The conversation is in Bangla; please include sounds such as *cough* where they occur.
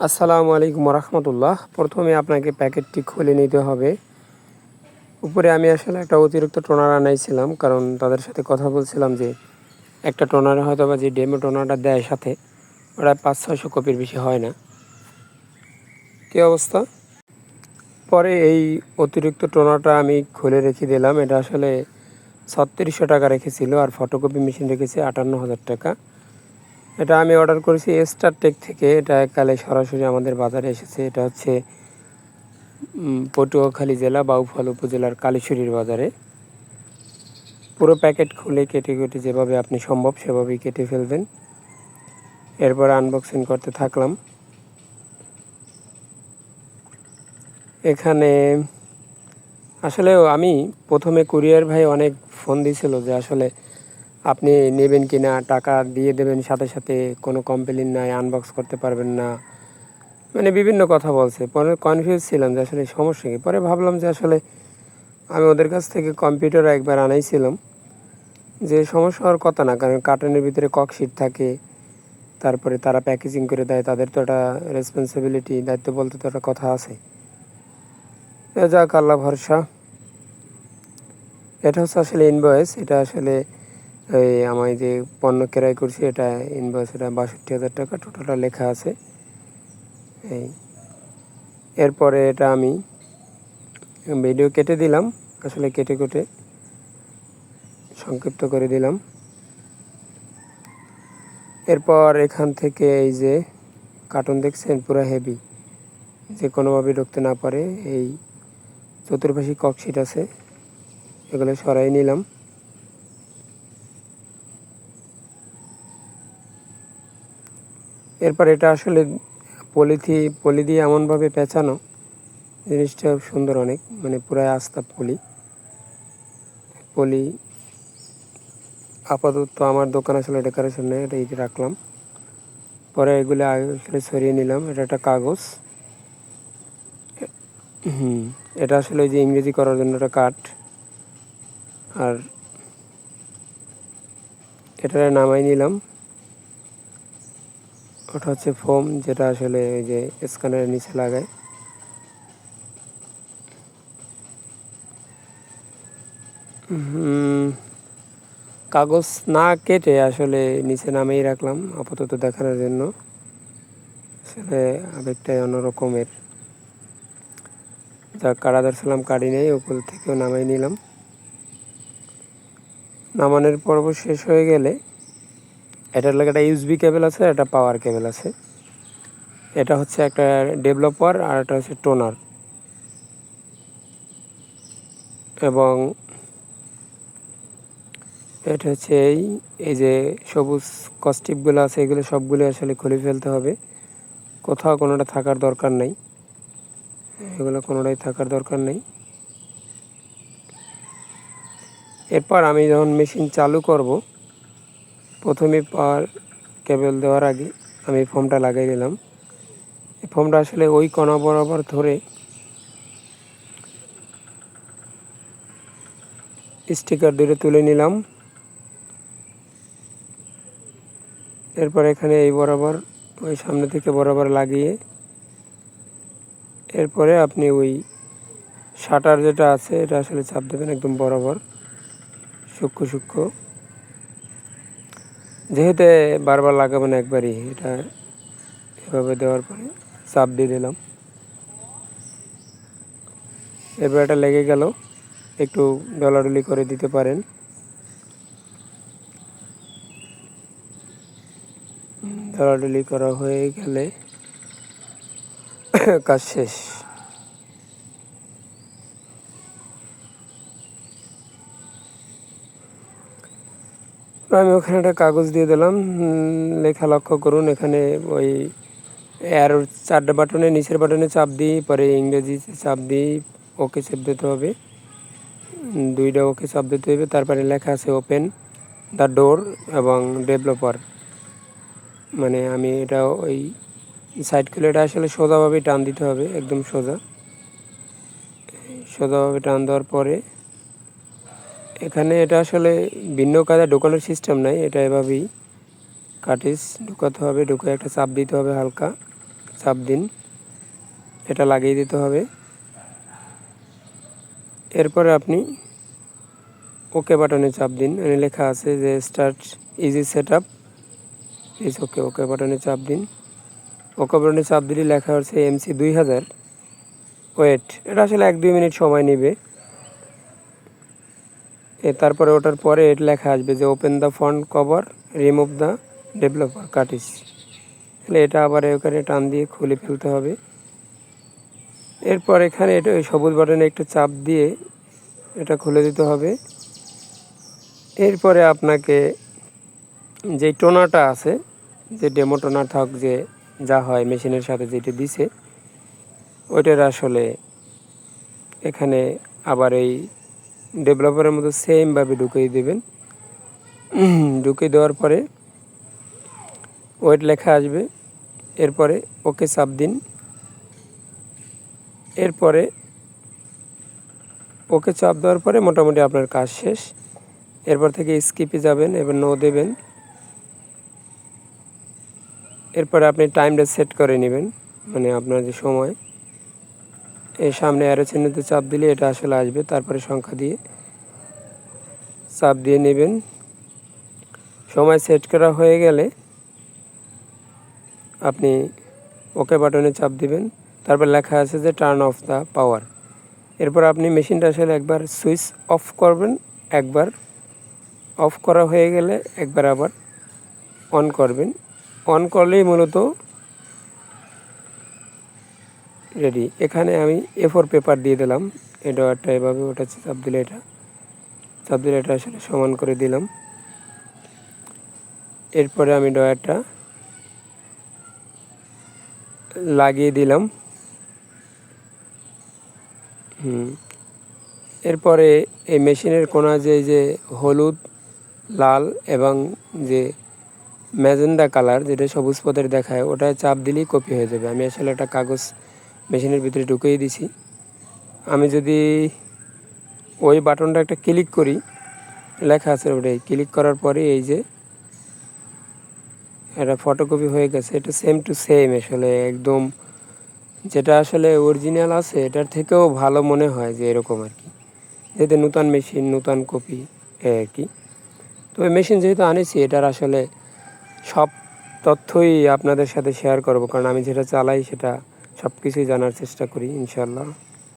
আসসালামু আলাইকুম রহমতুল্লাহ প্রথমে আপনাকে প্যাকেটটি খুলে নিতে হবে। উপরে আমি আসলে একটা অতিরিক্ত টোনার আনাইছিলাম, কারণ তাদের সাথে কথা বলছিলাম যে একটা টোনারে হয়তো বা যে ডেমো টোনারটা দেয় সাথে, ওটা পাঁচ, ছয়শো কপির বেশি হয় না। কী অবস্থা? পরে এই অতিরিক্ত টোনারটা আমি খুলে রেখে দিলাম। এটা আসলে ছত্রিশশো টাকা রেখেছিল, আর ফটোকপি মেশিন রেখেছি আটান্ন হাজার টাকা। এটা আমি অর্ডার করেছি স্টার টেক থেকে। এটা কালে সরাসরি আমাদের বাজারে এসেছে। এটা হচ্ছে পটুয়াখালী জেলা বাউফল উপজেলার কালীশ্বরীর বাজারে। পুরো প্যাকেট খুলে, কেটে কেটে যেভাবে আপনি সম্ভব সেভাবেই কেটে ফেলবেন। এরপর আনবক্সিং করতে থাকলাম। এখানে, আসলে আমি প্রথমে কুরিয়ার ভাই অনেক ফোন দিয়েছিল যে আসলে আপনি নেবেন কি না টাকা দিয়ে দেবেন, সাথে সাথে কোনো কমপ্লেন নাই আনবক্স করতে পারবেন না। মানে বিভিন্ন কথা বলছে। পরে কনফিউজ ছিলাম যে আসলে সমস্যা কী। পরে ভাবলাম যে আসলে আমি ওদের কাছ থেকে কম্পিউটার একবার আনাইছিলাম। যে সমস্যা হওয়ার কথা না, কারণ কার্টনের ভিতরে ককশিট থাকে, তারপরে তারা প্যাকেজিং করে দেয়, তাদের তো একটা রেসপন্সিবিলিটি দায়িত্ব বলতে তো একটা কথা আছে। যাক, আল্লাহ ভরসা। এটা হচ্ছে আসলে ইনভয়েস এটা আসলে এই আমি যে পণ্য ক্রয় করছি, এটা ইনভয়েস এটা বাষট্টি হাজার টাকা টোটালটা লেখা আছে। এই, এরপরে এটা আমি ভিডিও কেটে দিলাম, আসলে কেটে কেটে সংক্ষিপ্ত করে দিলাম। এরপর এখান থেকে এই যে কার্টুন দেখছেন, পুরো হেভি যে কোনোভাবে ঢুকতে না পারে, এই চতুর্পাশী ককশিট আছে, এগুলো সরাই নিলাম। এরপর এটা আসলে পলিথি, পলি দিয়ে এমনভাবে পেঁচানো। জিনিসটা সুন্দর অনেক মানে পুরাই আস্থা পলি। পলি আপাতত আমার দোকান আসলে ডেকোরেশন এটা রাখলাম। পরে এগুলো আসলে সরিয়ে নিলাম, এটা একটা কাগজ। হুম, এটা আসলে যে ইংরেজি করার জন্য একটা কাঠ। আর এটা নামাই নিলাম। ওটা হচ্ছে ফোম, যেটা আসলে ওই যে স্ক্যানারের নিচে লাগায়। কাগজ না কেটে আসলে নিচে নামেই রাখলাম, আপাতত দেখানোর জন্য। আসলে আবেগটাই অন্যরকমের। যা কাড়াদার সালাম কাটি নেই, ওপর থেকেও নামাই নিলাম। নামানোর পর্ব শেষ হয়ে গেলে এটার লাগে একটা ইউএসবি কেবল আছে, একটা পাওয়ার কেবল আছে। এটা হচ্ছে একটা ডেভেলপার আর এটা হচ্ছে টোনার এবং এটা হচ্ছে এই এই যে সবুজ কস্টিপগুলো আছে, এগুলো সবগুলো আসলে খুলে ফেলতে হবে। কোথাও কোনোটা থাকার দরকার নেই। এগুলো কোনোটাই থাকার দরকার নেই। এরপর আমি যখন মেশিন চালু করব প্রথমে পাওয়ার কেবল দেওয়ার আগে আমি ফোমটা লাগাই দিলাম এই ফোমটা আসলে ওই কণা বরাবর ধরে স্টিকার দূরে তুলে নিলাম। এরপর এখানে এই বরাবর, ওই সামনে থেকে বরাবর লাগিয়ে এরপরে আপনি ওই শাটার যেটা আছে, এটা আসলে চাপ দেবেন একদম বরাবর, সূক্ষ্ম সূক্ষ্ম। যেহেতু বারবার লাগাবো না একবারই, এটা এভাবে দেওয়ার পরে চাপ দিয়ে দিলাম। এরপর এটা লেগে গেল, একটু ডলাডলি করে দিতে পারেন। ডলাডলি করা হয়ে গেলে *coughs* কাজ শেষ। আমি ওখানে একটা কাগজ দিয়ে দিলাম লেখা লক্ষ্য করুন, এখানে ওই অ্যারো চারটে বাটনে নিচের বাটনে চাপ দিই, পরে ইংরেজি চাপ দিই, ওকে চাপ দিতে হবে। দুইটা ওকে চাপ দিতে হবে, তারপরে লেখা আছে ওপেন দ্য ডোর এবং ডেভেলপার মানে আমি এটা ওই সাইড এটা আসলে সোজাভাবে টান দিতে হবে, একদম সোজা। সোজাভাবে টান দেওয়ার পরে এখানে এটা আসলে ভিন্ন কাজে ঢোকানোর সিস্টেম নাই, এটা এভাবেই কাটিস, ঢুকাতে হবে ঢুকে একটা চাপ দিতে হবে হালকা, চাপ দিন, এটা লাগিয়ে দিতে হবে। এরপরে আপনি ওকে বাটনে চাপ দিন, এখানে লেখা আছে যে start easy set up please okay okay বাটনে চাপ দিন। ওকে বাটনে চাপ দিলে লেখা হচ্ছে এমসি দুই হাজার ওয়েট এটা আসলে এক দুই মিনিট সময় নেবে। তারপরে ওটার পরে এটা লেখা আসবে যে open the front cover remove the developer কাটিস তাহলে এটা আবার ওখানে টান দিয়ে খুলে ফেলতে হবে। এরপর এখানে এটা ওই সবুজ বাটনে একটু চাপ দিয়ে এটা খুলে দিতে হবে। এরপরে আপনাকে যে টোনাটা আছে, যে ডেমো টোনার থাক, যে যা হয় মেশিনের সাথে যেটা দিছে, ওইটার আসলে এখানে আবার এই ডেভেলপারের মতো সেমভাবে ঢুকিয়ে দেবেন। ঢুকিয়ে দেওয়ার পরে ওয়েট লেখা আসবে। এরপরে ওকে চাপ দিন। এরপরে ওকে চাপ দেওয়ার পরে মোটামুটি আপনার কাজ শেষ। এরপর থেকে স্কিপে যাবেন, এবার নো দেবেন। এরপরে আপনি টাইমটা সেট করে নেবেন মানে আপনার যে সময়। এই সামনে অ্যারো চিহ্নতে চাপ দিলে এটা আসলে আসবে, তারপরে সংখ্যা দিয়ে চাপ দিয়ে নেবেন। সময় সেট করা হয়ে গেলে আপনি ওকে বাটনে চাপ দিবেন। তারপর লেখা আছে যে টার্ন অফ দ্য পাওয়ার এরপর আপনি মেশিনটা আসলে একবার সুইচ অফ করবেন। একবার অফ করা হয়ে গেলে একবার আবার অন করবেন। অন করলেই মূলত রেডি এখানে আমি এ ফোর পেপার দিয়ে দিলাম। এই ডয়ারটা এভাবে ওটা চাপ দিলে এটা। চাপ দিলে এটা আসলে সমান করে দিলাম। এরপরে আমি ডয়ারটা লাগিয়ে দিলাম। এরপরে এই মেশিনের কোনা যে যে হলুদ, লাল এবং যে ম্যাজেন্ডা কালার, যেটা সবুজ পথের দেখায়, ওটায় চাপ দিলেই কপি হয়ে যাবে। আমি আসলে একটা কাগজ মেশিনের ভিতরে ঢুকিয়ে দিছি। আমি যদি ওই বাটনটা একটা ক্লিক করি, লেখা আছে ওটাই ক্লিক করার পরে এই যে এটা ফটোকপি হয়ে গেছে, এটা সেম টু সেম আসলে একদম যেটা আসলে অরিজিনাল আছে, এটার থেকেও ভালো মনে হয় যে এরকম আর কি। যেহেতু নূতন মেশিন নূতন কপি আর কি। তবে মেশিন যেহেতু আনেছি, এটার আসলে সব তথ্যই আপনাদের সাথে শেয়ার করব, কারণ আমি যেটা চালাই সেটা সব কিছুই জানার চেষ্টা করি ইনশাল্লাহ